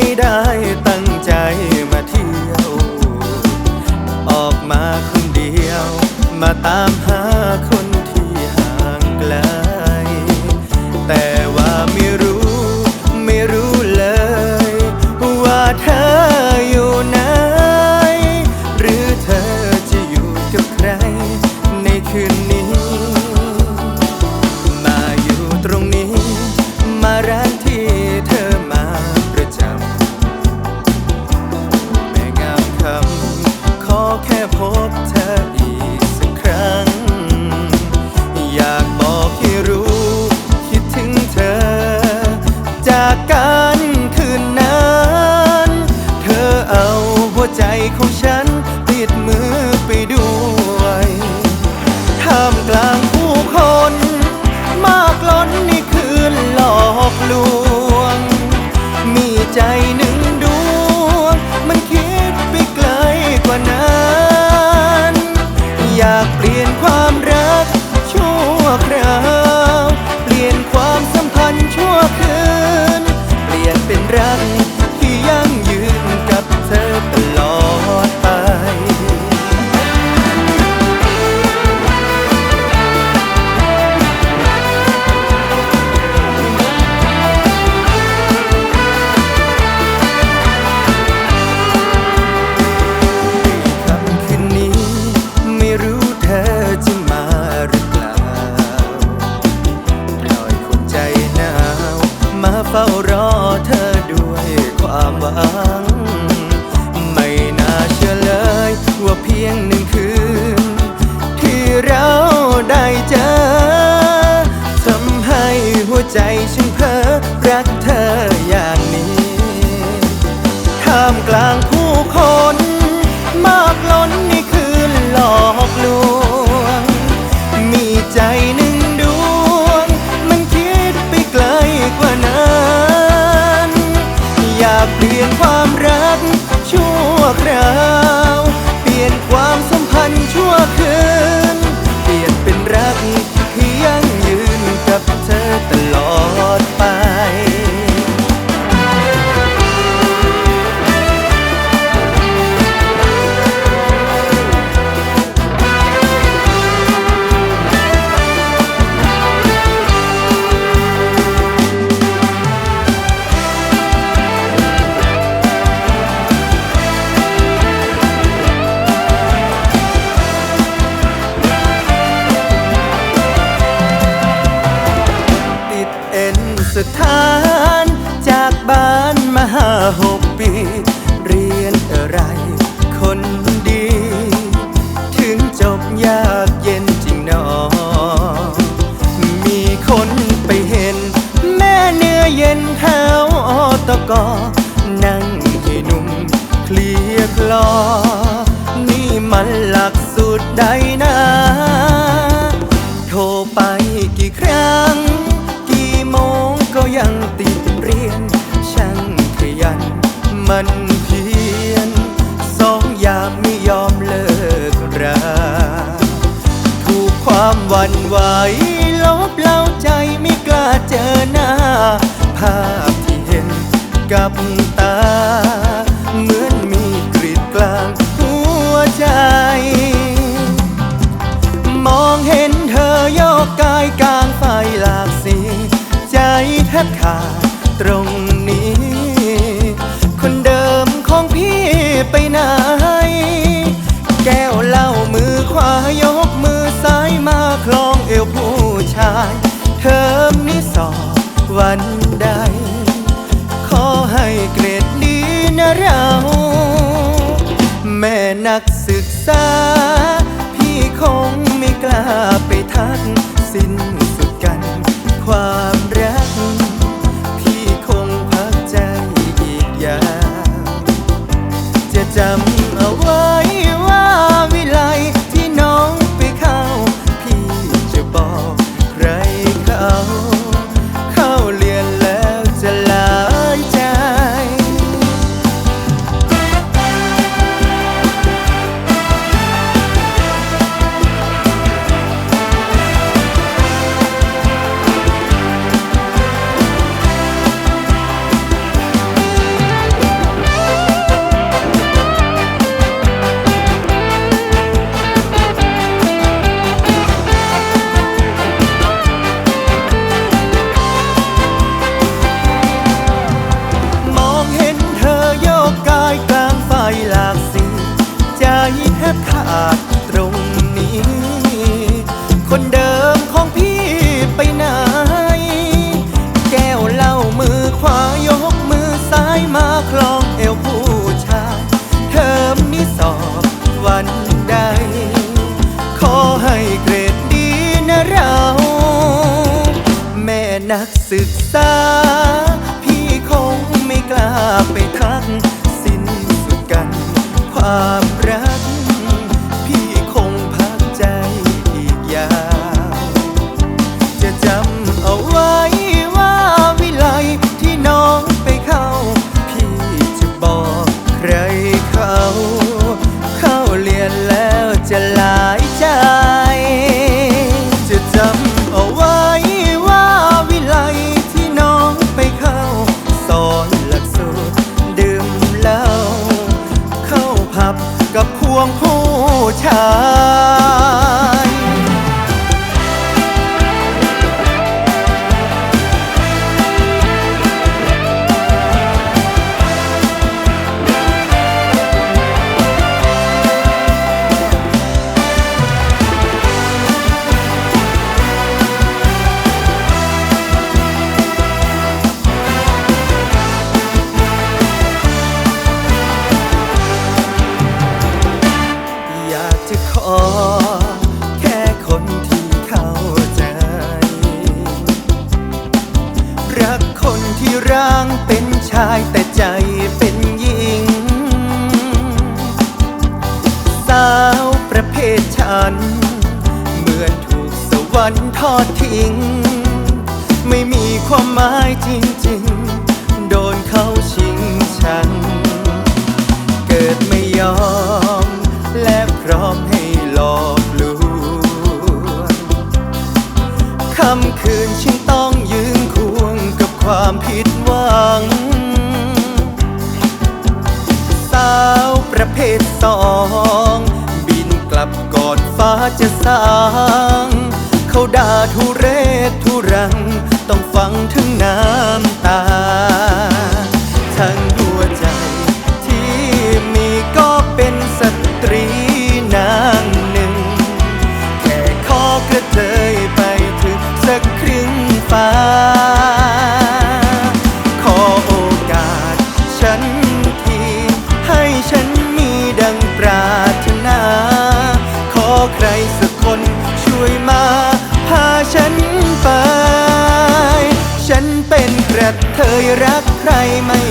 ไม่ได้ตั้งใจมาเที่ยว ออกมาคนเดียว มาตามหาคนที่ห่างไกล แต่ว่าไม่รู้ ไม่รู้เลย ว่าเธออยู่ไหน หรือเธอจะอยู่กับใครในคืน จากกา วัง ไม่น่าเชื่อเลยว่าเพียงหนึ่งคืน ที่เราได้เจอทำให้หัวใจฉัน กนั่งให้หนุ่มเคลียคลอ นี่มันหลักสูตรใดนะ โทรไปกี่ครั้ง กี่โมงก็ยังติดเรียน ช่างขยันมันเพียรสองยามไม่ยอมเลิกราถูกความวันไหวลบเล่าใจไม่กล้าเจอหน้าภา กับตา เหมือนมีกรีดกลางหัวใจ มองเห็นเธอโยกกายกลางไฟหลากสี ใจแทบขาดตรงนี้ คนเดิมของพี่ไปไหน แก้วเหล้ามือขวายกมือซ้ายมาคลองเอวผู้ชาย เทอมนี้สอบวันใด เรา แม่นักศึกษา พี่คงไม่กล้าไปทัก สิ้นสุดกัน ความรัก พี่คงพักใจอีกยาวจะจำเอาไว้ นักศึกษา พี่คงไม่กล้าไปทัก สิ้นสุดกันความ วงผู้ชาย ค่ำคืนฉันต้องยืนควงกับความผิดหวัง สาวประเภทสอง บินกลับก่อนฟ้าจะสางเขาด่าทุเรศทุรัง ต้องฟังถึงน้ำ ยรักใครไม่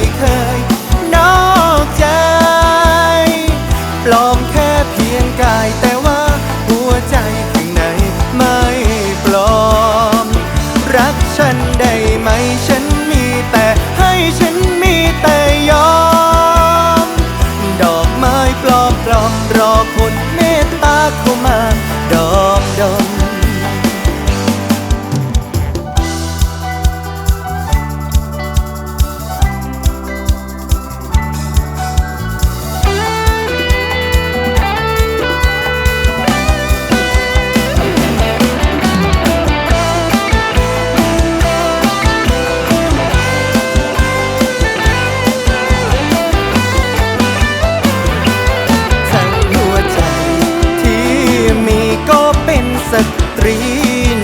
สตรี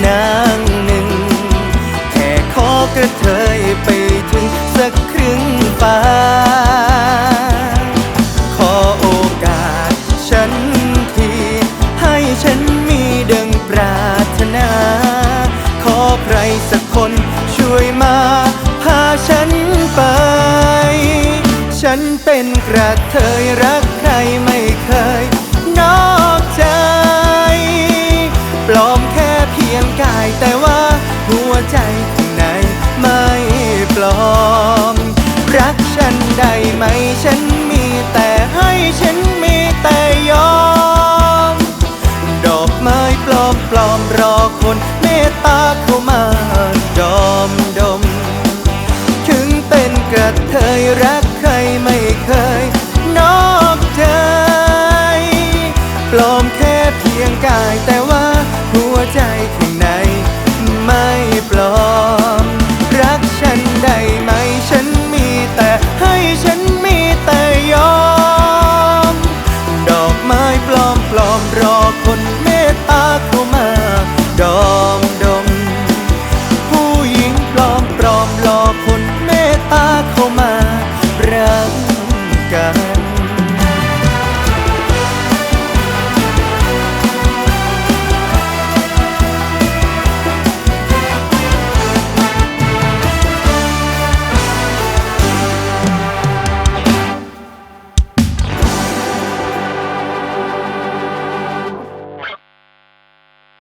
นางหนึ่ง แค่ขอกระเทยไปถึงสักครึ่งฟ้า ขอโอกาสฉันที ให้ฉันมีดังปรารนา ขอใครสักคนช่วยมาพาฉันไป ฉันเป็นกระเทยรักใครไม่้ฉันมีแต่ให้ฉันมีแต่ยอม ดอกไม้ปลอมปลอมรอคนเมตตาเข้ามาดอมดม ถึงเป็นกระเทยรัก